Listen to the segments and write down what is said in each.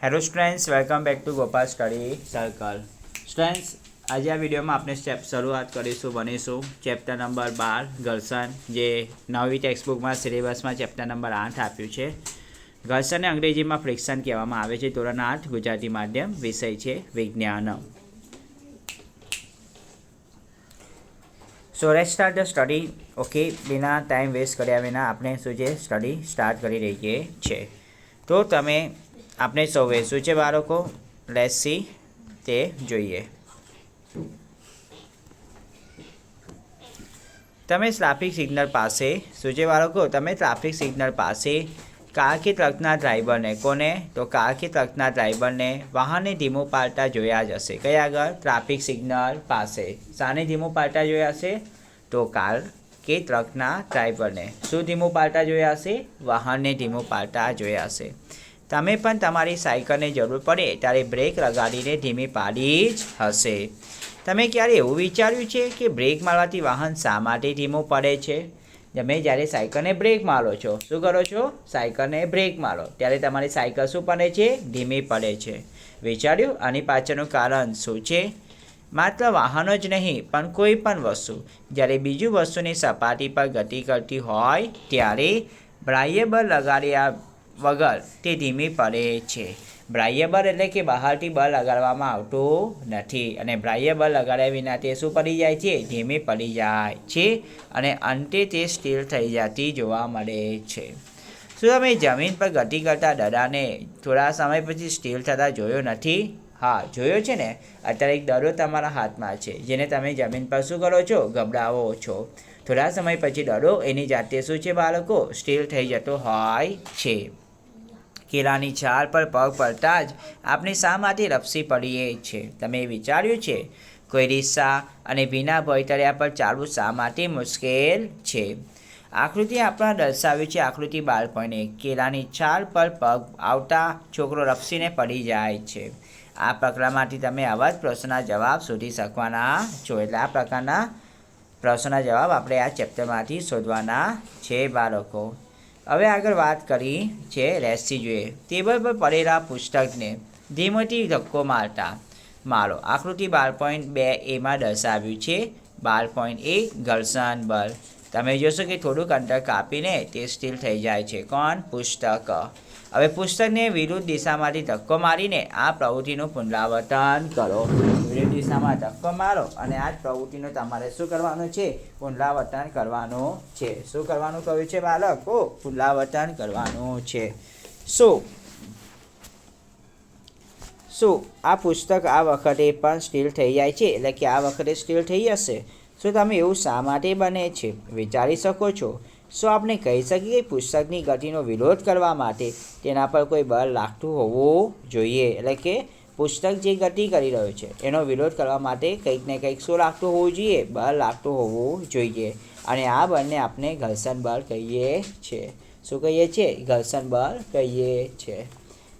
Hello students welcome back to Gopal study circle students આજે આ વિડીયોમાં આપણે સ્ટેપ શરૂઆત કરીશું, ભણીશું. ચેપ્ટર નંબર બાર ઘર્ષણ જે નવી ટેક્સ્ટબુકમાં સિલેબસમાં ચેપ્ટર નંબર આઠ આપ્યું છે. ઘર્ષણને અંગ્રેજીમાં ફ્રિક્શન કહેવામાં આવે છે. ધોરણ આઠ, ગુજરાતી માધ્યમ, વિષય છે, વિજ્ઞાન. So let start the study okay વિના ટાઈમ વેસ્ટ કર્યા વિના આપણે શું છે સ્ટડી સ્ટાર્ટ કરી રહીએ છીએ. તો તમે આપણે સૌએ શું છે બાળકો લેસી તે જોઈએ તમે ટ્રાફિક સિગ્નલ પાસે શું છે બાળકો તમે ટ્રાફિક સિગ્નલ પાસે કાર કે ટ્રકના ડ્રાઈવરને કોને તો કાર કે ટ્રકના ડ્રાઈવરને વાહનને ધીમું પાડતા જોયા જ હશે કયા આગળ ટ્રાફિક સિગ્નલ પાસે શાને ધીમું પાડતા જોયા હશે તો કાર કે ટ્રકના ડ્રાઈવરને શું ધીમું પાડતા જોયા હશે વાહનને ધીમું પાડતા જોયા હશે તમે પણ તમારી સાયકલને જરૂર પડે ત્યારે બ્રેક લગાડીને ધીમી પાડી જ હશે. તમે ક્યારે એવું વિચાર્યું છે કે બ્રેક મારવાથી વાહન શા માટે ધીમું પડે છે? તમે જ્યારે સાયકલને બ્રેક મારો છો, શું કરો છો? સાયકલને બ્રેક મારો. ત્યારે તમારી સાયકલ શું પડે છે? ધીમી પડે છે. વિચાર્યું? આની પાછળનું કારણ શું છે? માત્ર વાહનો જ નહીં, પણ કોઈ પણ વસ્તુ. જ્યારે બીજું વસ્તુની સપાટી પર ગતિ કરતી હોય, ત્યારે બાહ્ય લગાડ્યા વગર તે ધીમી પડે છે. બાહ્ય બળ એટલે કે બહારથી બળ લગાડવામાં આવતું નથી અને બાહ્ય બળ લગાડ્યા વિના તે શું પડી જાય છે? ધીમી પડી જાય છે અને અંતે તે સ્થિર થઈ જતી જોવા મળે છે. શું તમે જમીન પર ગતિ કરતા દડાને થોડા સમય પછી સ્થિર થતાં જોયો નથી? હા, જોયો છે ને? અત્યારે એક દડો તમારા હાથમાં છે, જેને તમે જમીન પર શું કરો છો? ગબડાવો છો. થોડા સમય પછી દડો એની જાતે શું છે બાળકો? સ્ટીલ થઈ જતો હોય છે. કેળાની છાલ પર પગ પડતા જ આપણે શામાંથી રપસી પડીએ છે તમે વિચાર્યું છે? કોઈ રિક્ષા અને ભીના ભયતળિયા પર ચાલવું શા માટે મુશ્કેલ છે. આકૃતિ આપણા દર્શાવ્યું છે આકૃતિ બાળપણે કેળાની છાલ પર પગ આવતા છોકરો રપસીને પડી જાય છે. આ પ્રકરણમાંથી તમે આવા જ પ્રશ્નના જવાબ શોધી શકવાના છો. એટલે આ પ્રકારના પ્રશ્નના જવાબ આપણે આ ચેપ્ટરમાંથી શોધવાના છે બાળકો. હવે આગળ વાત કરી છે રેસી જોઈએ ટેબલ પર પડેલા પુસ્તકને ધીમેથી ધક્કો મારતા મારો. આકૃતિ બાર પોઈન્ટ બે એમાં દર્શાવ્યું છે. બાર પોઈન્ટ એ ઘર્ષણ બળ. તમે જોશો કે થોડુંક અંતર કાપીને તે સ્ટીલ થઈ જાય છે. કોણ? પુસ્તક. હવે પુસ્તકને વિરુદ્ધ દિશામાંથી ધક્કો મારીને આ પ્રવૃત્તિનું પુનરાવર્તન કરો. વિરુદ્ધ દિશામાં ધક્કો મારો અને આ જ પ્રવૃત્તિનું તમારે શું કરવાનું છે? પુનરાવર્તન કરવાનું છે. શું કરવાનું કહ્યું છે બાળકો? પુનરાવર્તન કરવાનું છે. શું? શું? આ પુસ્તક આ વખતે પણ સ્ટીલ થઈ જાય છે? એટલે કે આ વખતે સ્ટીલ થઈ જશે. શું તમે એવું શા માટે બને છે? વિચારી શકો છો? શું આપણે કહી શકીએ કે પુસ્તકની ગતિનો વિરોધ કરવા માટે તેના પર કોઈ બળ લાગતું હોવું જોઈએ. એટલે કે પુસ્તક જે ગતિ કરી રહ્યો છે, એનો વિરોધ કરવા માટે કંઈક ને કંઈક શું લાગતું હોવું જોઈએ? બળ લાગતું હોવું જોઈએ. અને આ બળને આપણે ઘર્ષણ બળ કહીએ છીએ શું કહીએ છીએ ઘર્ષણ બળ કહીએ છીએ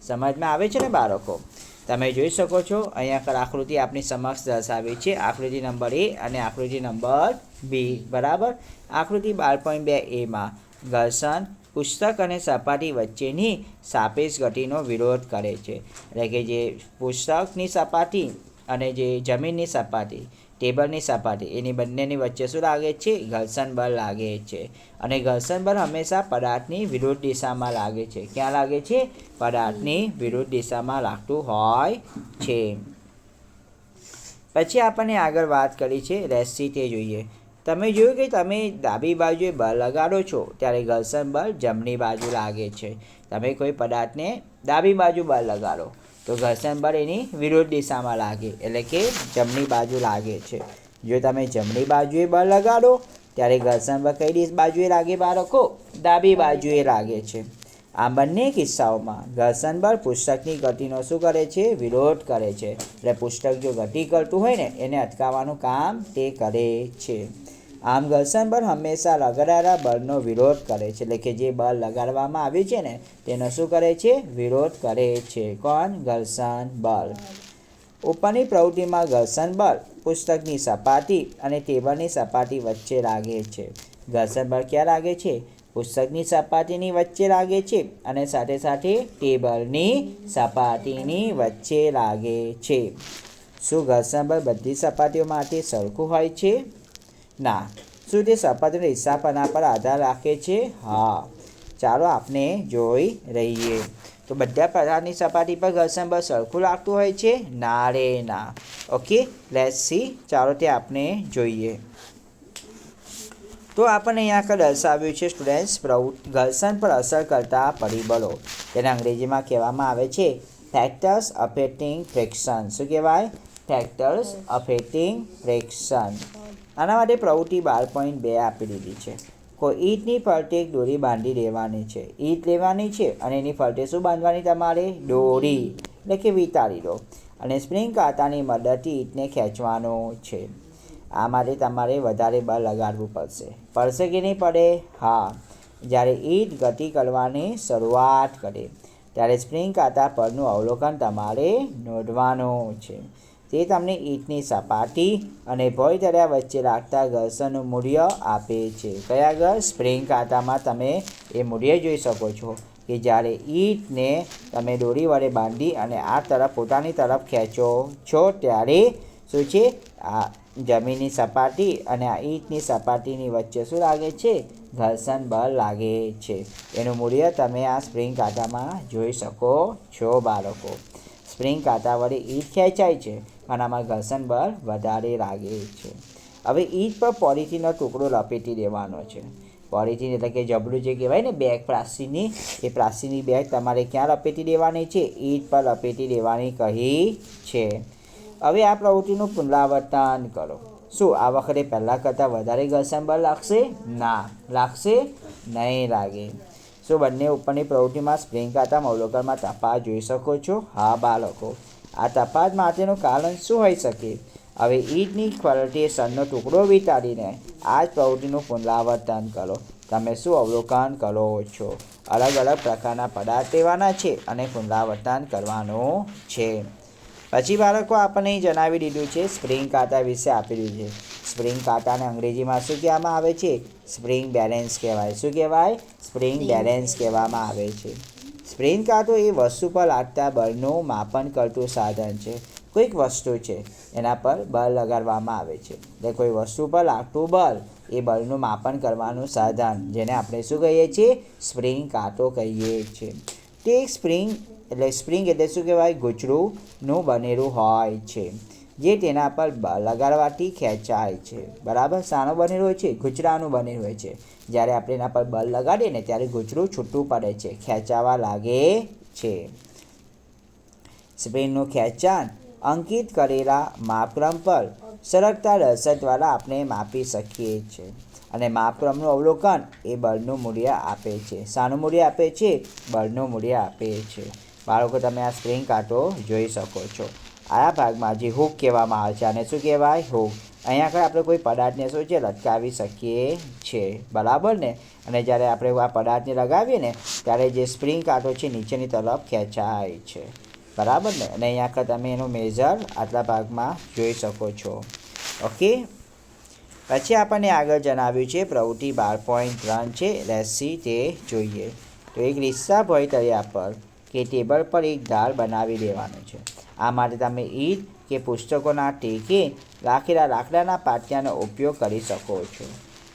સમજમાં આવે છે ને બાળકો? તમે જોઈ શકો છો, અહીંયા આગળ આકૃતિ આપની સમક્ષ દર્શાવી છે. આકૃતિ નંબર એ અને આકૃતિ નંબર બી, બરાબર? આકૃતિ બાર પોઈન્ટ બે એમાં ઘર્ષણ, પુસ્તક અને સપાટી વચ્ચેની સાપેક્ષ ગતિનો વિરોધ કરે છે. એટલે કે જે પુસ્તકની સપાટી અને જે જમીનની સપાટી ટેબલની સપાટી. એની બંનેની વચ્ચે શું લાગે છે? ઘર્ષણ બળ લાગે છે. અને ઘર્ષણ બળ હંમેશા પદાર્થની વિરુદ્ધ દિશામાં લાગે છે. ક્યાં લાગે છે? પદાર્થની વિરુદ્ધ દિશામાં લાગતું હોય છે. પછી આપણને આગળ વાત કરી છે રેસી તે જોઈએ. તમે જોયું કે તમે ડાબી બાજુએ બળ લગાડો છો, ત્યારે ઘર્ષણ બળ જમણી બાજુ લાગે છે. તમે કોઈ પદાર્થને ડાબી બાજુ બળ લગાડો. તો ઘર્ષણ બળ એની વિરુદ્ધ દિશામાં લાગે, એટલે કે જમણી બાજુ લાગે છે. જો તમે જમણી બાજુએ બળ લગાડો, ત્યારે ઘર્ષણ બળ કઈ બાજુએ લાગે બાળકો? ડાબી બાજુએ લાગે છે. આ બંને કિસ્સાઓમાં ઘર્ષણ બળ પુસ્તકની ગતિનો શું કરે છે? વિરોધ કરે છે. એટલે પુસ્તક જો ગતિ કરતું હોય ને, એને અટકાવવાનું કામ તે કરે છે. આમ ઘર્ષણ બળ હંમેશા લગાડાયેલા બળનો વિરોધ કરે છે. એટલે કે જે બળ લગાડવામાં આવ્યું છે ને, તેનો શું કરે છે? વિરોધ કરે છે. કોણ? ઘર્ષણ બળ ઉપરની પ્રવૃત્તિમાં ઘર્ષણ બળ પુસ્તકની સપાટી અને ટેબલની સપાટી વચ્ચે લાગે છે. ઘર્ષણ બળ ક્યાં લાગે છે? પુસ્તકની સપાટીની વચ્ચે લાગે છે અને સાથે સાથે ટેબલની સપાટીની વચ્ચે લાગે છે. શું ઘર્ષણ બળ બધી સપાટીઓ માટે સરખું હોય છે? ના. શું તે સપાટીના હિસ્સાપના પર આધાર રાખે છે? હા. ચાલો આપણે જોઈ રહીએ. તો બધા પ્રકારની સપાટી પર ઘર્ષણ બળ સરખું લાગતું હોય છે? ના રે, ના. ઓકે લેટ સી ચાલો તે આપણે જોઈએ. તો આપણને અહીંયા આગળ દર્શાવ્યું છે સ્ટુડન્ટ્સ પ્રવૃત્તિ ઘર્ષણ પર અસર કરતા પરિબળો. તેને અંગ્રેજીમાં કહેવામાં આવે છે ફેક્ટર્સ અફેક્ટિંગ ફ્રેક્શન શું કહેવાય? ફેક્ટર્સ અફેક્ટિંગ ફ્રિક્શન આના માટે પ્રવૃત્તિ બાર પોઈન્ટ બે આપી દીધી છે. કોઈ ઈંટની ફરતે એક દોરી બાંધી દેવાની છે. ઈંટ લેવાની છે અને એની ફરતે શું બાંધવાની તમારે? દોરી. એટલે કે વિતારી દો. અને સ્પ્રિંગ કાંટાની મદદથી ઈંટને ખેંચવાનું છે. આ માટે તમારે વધારે બળ લગાડવું પડશે. પડશે કે નહીં પડે? હા. જ્યારે ઈંટ ગતિ કરવાની શરૂઆત કરે, ત્યારે સ્પ્રિંગ કાંટા પરનું અવલોકન તમારે નોંધવાનું છે. તે તમને ઈંટની સપાટી અને ભોય દરિયા વચ્ચે લાગતા ઘર્ષણનું મૂલ્ય આપે છે. કયા આગળ સ્પ્રિંગ કાંટામાં તમે એ મૂલ્ય જોઈ શકો છો કે જ્યારે ઈંટને તમે દોરી વડે બાંધી અને આ તરફ પોતાની તરફ ખેંચો છો ત્યારે શું છે? આ જમીનની સપાટી અને આ ઈંટની સપાટીની વચ્ચે શું લાગે છે? ઘર્ષણ બળ લાગે છે. એનું મૂલ્ય તમે આ સ્પ્રિંગ કાંટામાં જોઈ શકો છો બાળકો. સ્પ્રિંગ કાંટા વડે ઈંટ ખેંચાય છે. અને આમાં ઘર્ષણ બળ વધારે લાગે છે. હવે ઈંટ પર પોલિથીનનો ટુકડો લપેટી દેવાનો છે. પોલિથીન એટલે કે જબલું જે કહેવાય ને બેગ પ્લાસ્ટિકની, એ પ્લાસ્ટિકની બેગ તમારે ક્યાં લપેટી દેવાની છે? ઈજ પર લપેટી દેવાની કહી છે. હવે આ પ્રવૃત્તિનું પુનરાવર્તન કરો. શું આ વખતે પહેલાં કરતાં વધારે ઘર્ષણ બળ લાગશે? ના, લાગશે નહીં લાગે. શું બંને ઉપરની પ્રવૃત્તિમાં સ્પ્રિંગ કાતા અવલોકનમાં તપાસ જોઈ શકો છો? હા, બાળકો. આ તફાત માટેનું કારણ શું હોઈ શકે? હવે ઈંટની ફરતે સનનો ટુકડો વિતાડીને આ જ પ્રવૃત્તિનું પુનરાવર્તન કરો. તમે શું અવલોકન કરો છો? અલગ અલગ પ્રકારના પદાર્થ લેવાના છે અને પુનરાવર્તન કરવાનું છે. પછી બાળકો આપણને જણાવી દીધું છે સ્પ્રિંગ કાંટા વિશે આપી દીધું છે. સ્પ્રિંગ કાંટાને અંગ્રેજીમાં શું કહેવામાં આવે છે? સ્પ્રિંગ બેલેન્સ કહેવાય. શું કહેવાય? સ્પ્રિંગ બેલેન્સ કહેવામાં આવે છે. સ્પ્રિંગ કાંટો એ વસ્તુ પર લાગતા બળનું માપન કરતું સાધન છે. કોઈક વસ્તુ છે, એના પર બળ લગાડવામાં આવે છે. એટલે કોઈ વસ્તુ પર લાગતું બળ, એ બળનું માપન કરવાનું સાધન, જેને આપણે શું કહીએ છીએ? સ્પ્રિંગ કાંટો કહીએ છીએ. તે સ્પ્રિંગ, એટલે સ્પ્રિંગ એટલે શું કહેવાય? ગૂંચળુંનું બનેલું હોય છે. જે તેના પર લગાડવાથી ખેંચાય છે. બરાબર? સાનો બનેલ હોય છે ગૂંચળાનું બનેલું હોય છે. જ્યારે આપણે એના પર બળ લગાડીએ ને ત્યારે ગૂંચળું છૂટું પડે છે, ખેંચાવા લાગે છે. સ્પ્રિંગનું ખેંચાણ અંકિત કરેલા માપક્રમ પર સરળતા રસદ દ્વારા આપણે માપી શકીએ છીએ અને માપક્રમનું અવલોકન એ બળનું મૂલ્ય આપે છે. શાનું મૂલ્ય આપે છે, બળનું મૂલ્ય આપે છે. બાળકો, તમે આ સ્પ્રિંગ કાંટો જોઈ શકો છો. આ ભાગમાં જે હુક કહેવામાં આવે છે અને શું કહેવાય? હુક. અહીંયા આગળ આપણે કોઈ પદાર્થને શું છે? લટકાવી શકીએ છીએ બરાબર ને? અને જ્યારે આપણે આ પદાર્થને લગાવીએ ને, ત્યારે જે સ્પ્રિંગ કાંટો છે, નીચેની તરફ ખેંચાય છે. બરાબર ને? અને અહીંયા આગળ તમે એનું મેજર આટલા ભાગમાં જોઈ શકો છો. ઓકે પછી આપણને આગળ જણાવ્યું છે, પ્રવૃત્તિ બાર પોઈન્ટ ત્રણ છે રેસી તે જોઈએ. તો એક રિસ્સા ભય તળિયા પર કે ટેબલ પર એક ધાર બનાવી દેવાનો છે. આ માટે તમે ઈદ કે પુસ્તકોના ટેકે રાખેલા લાકડાના પાટિયાનો ઉપયોગ કરી શકો છો.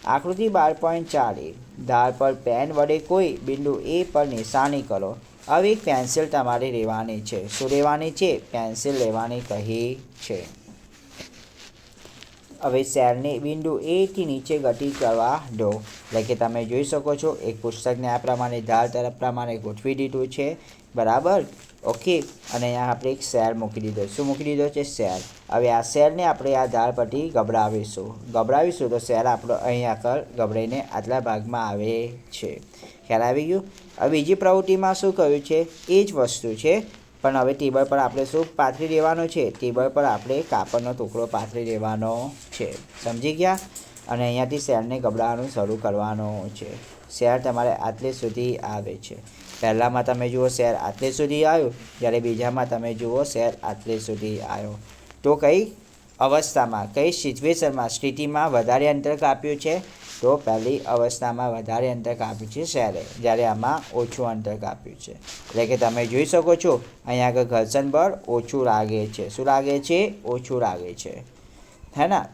આકૃતિ બાર પોઈન્ટ ચારે. ધાર પર પેન વડે કોઈ બિંદુ એ પર નિશાની કરો. હવે પેન્સિલ તમારે લેવાની છે. શું લેવાની છે? પેન્સિલ લેવાની કહી છે. હવે સેલને બિંદુ એથી નીચે ગતિ કરવા દો. એટલે કે તમે જોઈ શકો છો એક પુસ્તકને આ પ્રમાણે ધાર તરફ પ્રમાણે ગોઠવી દીધું છે. બરાબર? ઓકે. અને અહીંયા આપણે એક સેલ મૂકી દીધો. શું મૂકી દીધો છે? સેલ. હવે આ સેલને આપણે આ ધાર પરથી ગભરાવીશું. ગભરાવીશું તો સેલ આપણો અહીં આગળ ગભરાઈને આટલા ભાગમાં આવે છે. ખ્યાલ આવી ગયું? હવે બીજી પ્રવૃત્તિમાં શું કહ્યું છે? એ જ વસ્તુ છે. પણ હવે ટેબલ પર આપણે શું પાથરી દેવાનો છે? ટેબલ પર આપણે કાપડનો ટુકડો પાથરી દેવાનો છે. સમજી ગયા? અને અહીંયાથી શેરને ગબડાવવાનું શરૂ કરવાનું છે. શેર તમારે આટલે સુધી આવે છે. પહેલાંમાં તમે જુઓ શેર આટલે સુધી આવ્યો, જ્યારે બીજામાં તમે જુઓ શેર આટલે સુધી આવ્યો. તો કઈ અવસ્થામાં, કઈ સિચ્યુએશનમાં, સ્થિતિમાં વધારે અંતર કાપ્યું છે? તો પહેલી અવસ્થામાં વધારે અંતર કાપ્યું છે શહેરે, જ્યારે આમાં ઓછું અંતર કાપ્યું છે. એટલે કે તમે જોઈ શકો છો, અહીંયા આગળ ઘર્ષણ બળ ઓછું લાગે છે. શું લાગે છે? ઓછું લાગે છે. હે ના?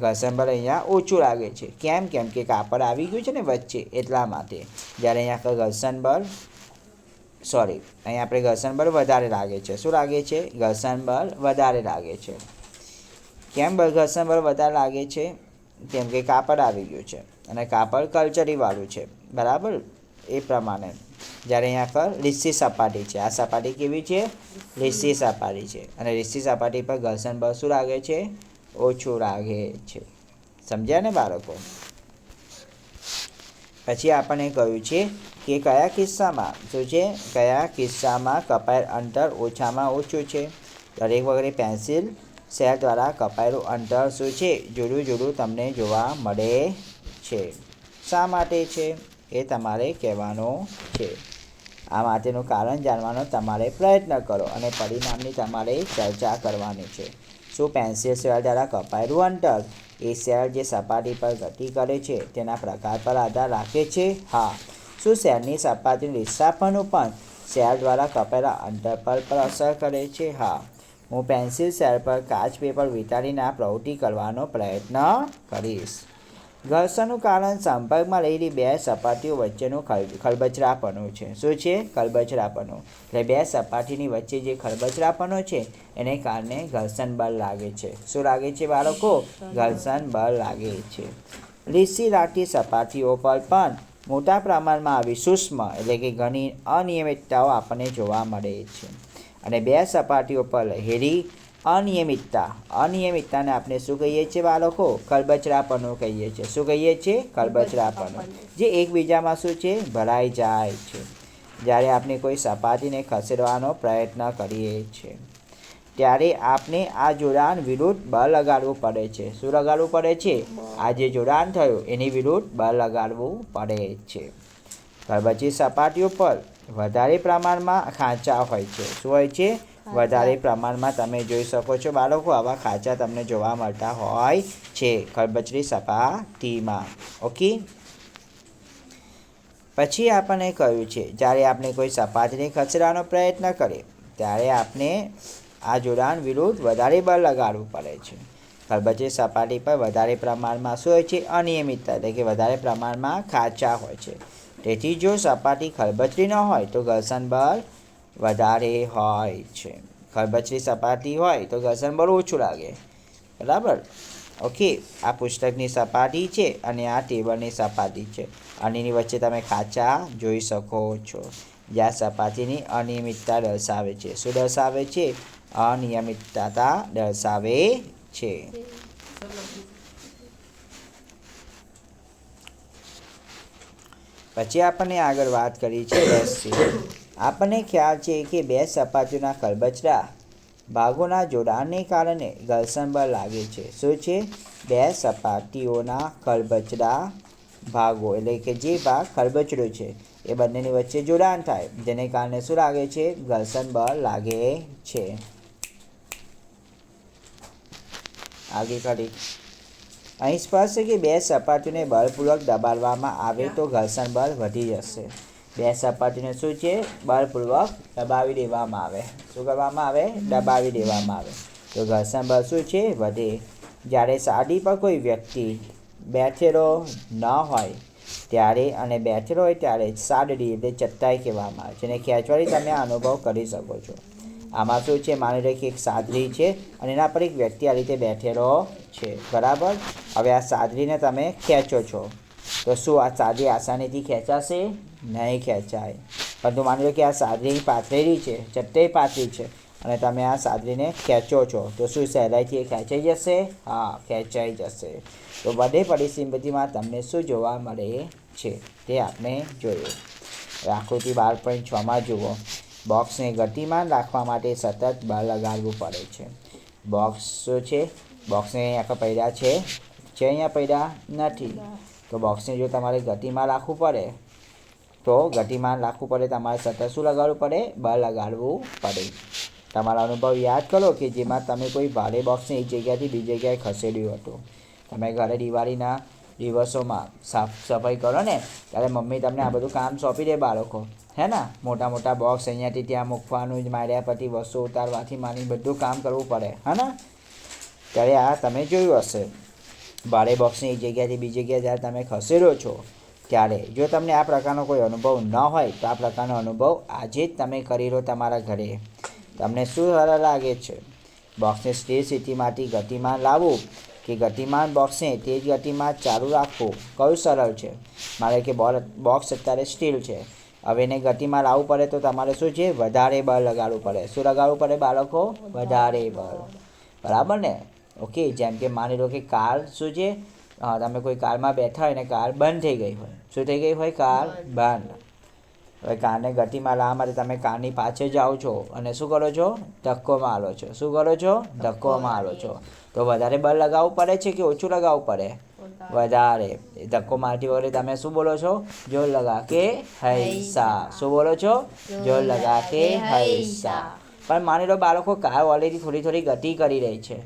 ઘર્ષણ બળ અહીંયા ઓછું લાગે છે. કેમ? કેમ કે કાપડ આવી ગયું છે ને વચ્ચે, એટલા માટે. જ્યારે અહીંયા આગળ ઘર્ષણ બળ સોરી અહીંયા આપણે ઘર્ષણ બળ વધારે લાગે છે. શું લાગે છે? ઘર્ષણ બળ વધારે લાગે છે. કેમ ઘર્ષણ બળ વધારે લાગે છે? કેમ કે કાપડ આવી ગયું છે અને કાપડ કલ્ચરીવાળું છે. બરાબર? એ પ્રમાણે. જ્યારે અહીંયા પર લીસી સપાટી છે. આ સપાટી કેવી છે? લીસી સપાટી છે. અને લીસી સપાટી પર ઘર્ષણ બળ શું લાગે છે? ઓછું લાગે છે. સમજ્યા ને બાળકો? પછી આપણને કહ્યું છે કે કયા કિસ્સામાં? શું છે કયા કિસ્સામાં કપાયેલ અંતર ઓછામાં ઓછું છે? દરેક વખતે પેન્સિલ સેલ દ્વારા કપાયેલું અંતર શું છે? જુદું જુદું તમને જોવા મળે છે. શા માટે છે? એ તમારે કહેવાનું છે. આ માટેનું કારણ જાણવાનો તમારે પ્રયત્ન કરો અને પરિણામની તમારે ચર્ચા કરવાની છે. શું પેન્સિલ સેલ દ્વારા કપાયેલું અંતર? એ સેલ જે સપાટી પર ગતિ કરે છે, તેના પ્રકાર પર આધાર રાખે છે? હા. શું સેલની સપાટીનું વિસ્થાપન પણ સેલ દ્વારા કપાયેલા અંતર પર પર અસર કરે છે? હા. હું પેન્સિલ સેલ પર કાચ પેપર વિતાડીને આ પ્રવૃત્તિ કરવાનો પ્રયત્ન કરીશ. ઘર્ષણનું કારણ સંપર્કમાં રહેલી બે સપાટીઓ વચ્ચેનું ખલ ખલબચરાપણું છે. શું છે? ખલબચરાપણું એટલે બે સપાટીની વચ્ચે જે ખલબચરાપણું છે, એને કારણે ઘર્ષણ બળ લાગે છે. શું લાગે છે બાળકો? ઘર્ષણ બળ લાગે છે. લીસી લાટી સપાટીઓ પર પણ મોટા પ્રમાણમાં આવી સૂક્ષ્મ એટલે કે ઘણી અનિયમિતતાઓ આપણને જોવા મળે છે. અને બે સપાટીઓ પર હેરી અનિયમિતતા. અનિયમિતતાને આપણે શું કહીએ છીએ બાળકો? ખલબચરાપણું કહીએ છીએ. શું કહીએ છીએ? ખલબચરાપણું જે એકબીજામાં શું છે? ભરાઈ જાય છે. જ્યારે આપણે કોઈ સપાટીને ખસેડવાનો પ્રયત્ન કરીએ છીએ, ત્યારે આપણે આ જોડાણ વિરુદ્ધ બળ લગાડવું પડે છે. શું લગાડવું પડે છે? આ જે જોડાણ થયું, એની વિરુદ્ધ બળ લગાડવું પડે છે. ખરબચી સપાટીઓ પર વધારે પ્રમાણમાં ખાંચા હોય છે. શું હોય છે? વધારે પ્રમાણમાં તમે જોઈ શકો છો બાળકો આવા ખાંચા તમને જોવા મળતા હોય છે. ખરબચડી સપાટીમાં. ઓકે? પછી આપણને કહ્યું છે જ્યારે આપણે કોઈ સપાટીને ખસેડવાનો પ્રયત્ન કરીએ ત્યારે આપણે આ જોડાણ વિરુદ્ધ વધારે બળ લગાડવું પડે છે. ખરબચડી સપાટી પર વધારે પ્રમાણમાં શું હોય છે? અનિયમિતતા એટલે કે વધારે પ્રમાણમાં ખાંચા હોય છે. તેથી જો સપાટી ખરબચડી ન હોય તો ઘર્ષણ બળ વધારે હોય છે. ખરબચડી સપાટી હોય તો ઘર્ષણ બળ ઓછું લાગે. બરાબર? ઓકે, આ પુસ્તકની સપાટી છે અને આ ટેબલની સપાટી છે. અને એની વચ્ચે તમે ખાંચા જોઈ શકો છો. જ્યાં સપાટીની અનિયમિતતા દર્શાવે છે. શું દર્શાવે છે? અનિયમિતતા દર્શાવે છે. પછી આપણને આગળ વાત કરી છે રસથી. આપણને ખ્યાલ છે કે બે સપાટીઓના ખરબચડા ભાગોના જોડાણને કારણે ઘર્ષણ બળ લાગે છે. શું છે? બે સપાટીઓના ખરબચડા ભાગો, એટલે કે જે ભાગ ખરબચડો છે, એ બંનેની વચ્ચે જોડાણ થાય. જેને કારણે શું લાગે છે? ઘર્ષણ બળ લાગે છે. આગળ કરી અહીં સ્પષ્ટ કે બે સપાટીને બળપૂર્વક દબાડવામાં આવે તો ઘર્ષણ બળ વધી જશે. બે સપાટીને શું છે? બળપૂર્વક દબાવી દેવામાં આવે. શું કરવામાં આવે? દબાવી દેવામાં આવે. તો ઘર્ષણ બળ શું છે? વધે. જ્યારે સાડી પર કોઈ વ્યક્તિ બેઠેલો ન હોય ત્યારે અને બેઠેલો હોય ત્યારે સાદડી એટલે ચત્તાઈ કહેવામાં આવે છે. અને ખેંચવાથી તમે અનુભવ કરી શકો છો. આમાં શું છે? માની લો કે એક સાદડી છે અને એના પર એક વ્યક્તિ આ રીતે બેઠેલો છે. બરાબર? હવે આ સાદરીને તમે ખેંચો છો. તો શું આ સાદરી આસાનીથી ખેંચાશે? નહીં ખેંચાય. પરંતુ માની લો કે આ સાદરી પાથરેલી છે ચટ્ટે પાથરી છે, અને તમે આ સાદરીને ખેંચો છો. તો શું સહેલાઈથી એ ખેંચાઈ જશે? હા, ખેંચાઈ જશે. તો બધે પરિસ્થિતિમાં તમને શું જોવા મળે છે તે આપણે જોયું આકૃતિ બાર પોઈન્ટ છમાં જુઓ. બોક્સને ગતિમાન રાખવા માટે સતત બળ લગાડવું પડે છે. બોક્સ શું છે? બોક્સને આખા પહેલાં છે. છે અહીંયા પડ્યા નથી. તો બોક્સને જો તમારે ગતિમાં રાખવું પડે, તો ગતિમાન રાખવું પડે. તમારે સતત શું લગાડવું પડે? બળ લગાડવું પડે. તમારા અનુભવ યાદ કરો કે જેમાં તમે કોઈ ભારે બોક્સને એક જગ્યાથી બીજી જગ્યાએ ખસેડ્યું હતું. તમે ઘરે દિવાળીના દિવસોમાં સાફ સફાઈ કરો ને, ત્યારે મમ્મી તમને આ બધું કામ સોંપી દે બાળકો. હે ને? મોટા મોટા બોક્સ અહીંયાથી ત્યાં મૂકવાનું માર્યા પછી વસ્તુ ઉતારવાથી માની બધું કામ કરવું પડે. હે ને? ત્યારે આ તમે જોયું હશે. ભારે બોક્સની જગ્યાથી બીજી જગ્યાએ જ્યારે તમે ખસેડો છો ત્યારે જો તમને આ પ્રકારનો કોઈ અનુભવ ન હોય, તો આ પ્રકારનો અનુભવ આજે જ તમે કરી લો તમારા ઘરે. તમને શું સરળ લાગે છે? બોક્સને સ્થિર સ્થિતિમાંથી ગતિમાન લાવવું કે ગતિમાન બોક્સને તે જ ગતિમાં ચાલુ રાખવું? કયું સરળ છે? મારે કે બોલ બોક્સ અત્યારે સ્ટીલ છે. હવે એને ગતિમાં લાવવું પડે તો તમારે શું છે? વધારે બળ લગાડવું પડે. શું લગાડવું પડે બાળકો? વધારે બળ બરાબર ને? ઓકે જેમ કે માની લો કે કાર શું છે? તમે કોઈ કારમાં બેઠા હોય ને કાર બંધ થઈ ગઈ હોય. શું થઈ ગઈ હોય? કાર બંધ. હવે કારને ગતિમાં લાવવા માટે તમે કારની પાછળ જાઓ છો અને શું કરો છો? ધક્કો મારો છો. શું કરો છો? ધક્કો મારો છો. તો વધારે બળ લગાવવું પડે છે કે ઓછું લગાવવું પડે? વધારે. ધક્કો મારતી વગેરે તમે શું બોલો છો? જોર લગા કે હૈસા. શું બોલો છો? જોર લગા કે હૈસા. પણ માની લો બાળકો કાર ઓલરેડી થોડી થોડી ગતિ કરી રહી છે.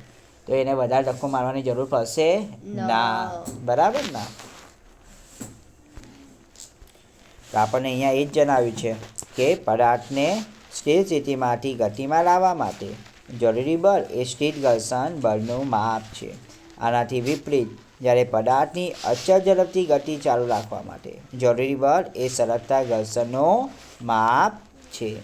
તો એને વધારે ધક્કો મારવાની જરૂર પડશે? ના. બરાબર ના? તો આપણને અહીંયા એ જ જણાવ્યું છે કે પદાર્થને સ્થિર સ્થિતિમાંથી ગતિમાં લાવવા માટે જરૂરી બળ એ સ્થિર ઘર્ષણ બળનું માપ છે. આનાથી વિપરીત જ્યારે પદાર્થની અચળ ઝડપથી ગતિ ચાલુ રાખવા માટે જરૂરી બળ એ સરકતા ઘર્ષણનો માપ છે.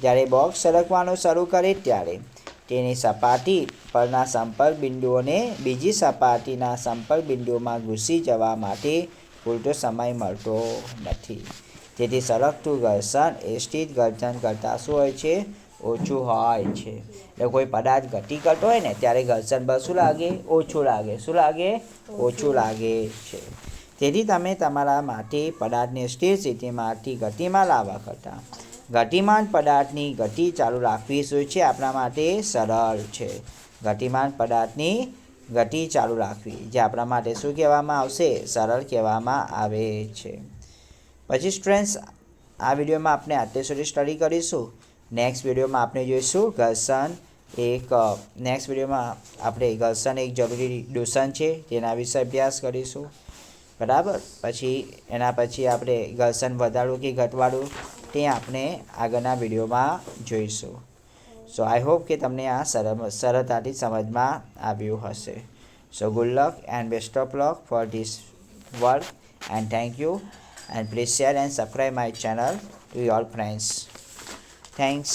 જ્યારે બોક્સ સરકવાનું શરૂ કરે ત્યારે તેની સપાટી પરના સંપર્ક બિંદુઓને બીજી સપાટીના સંપર્ક બિંદુઓમાં ઘૂસી જવા માટે પૂરતો સમય મળતો નથી. તેથી સરકતું ઘર્ષણ એ સ્થિત ઘર્ષણ કરતાં શું હોય છે? ઓછું હોય છે. એટલે કોઈ પદાર્થ ઘટી કરતો હોય ને, ત્યારે ઘર્ષણ બળ શું લાગે? ઓછું લાગે. શું લાગે? ઓછું લાગે છે. તેથી તમે તમારા માટે પદાર્થને સ્થિર સ્થિતિમાંથી ગતિમાં લાવવા કરતાં ગતિમાન પદાર્થની ગતિ ચાલુ રાખવી શું છે આપણા માટે સરળ છે. ગતિમાન પદાર્થની ગતિ ચાલુ રાખવી, જે આપણા માટે શું કહેવામાં આવશે? સરળ કહેવામાં આવે છે. પછી સ્ટ્રેન્ડ્સ આ વિડીયોમાં આપણે અત્યાર સુધી સ્ટડી કરીશું. નેક્સ્ટ વિડીયોમાં આપણે જોઈશું ઘર્ષણ એક નેક્સ્ટ વિડીયોમાં આપણે ઘર્ષણ એક જરૂરી દૂષણ છે, તેના વિશે અભ્યાસ કરીશું. બરાબર? પછી એના પછી આપણે ઘર્ષણ વધારવું કે ઘટવાડું તે આપણે આગળના વિડીયોમાં જોઈશું. સો આઈ હોપ કે તમને આ સરળ સરળતાથી સમજમાં આવ્યું હશે. So good luck and best of luck for this work and thank you and please share and subscribe my channel to your friends thanks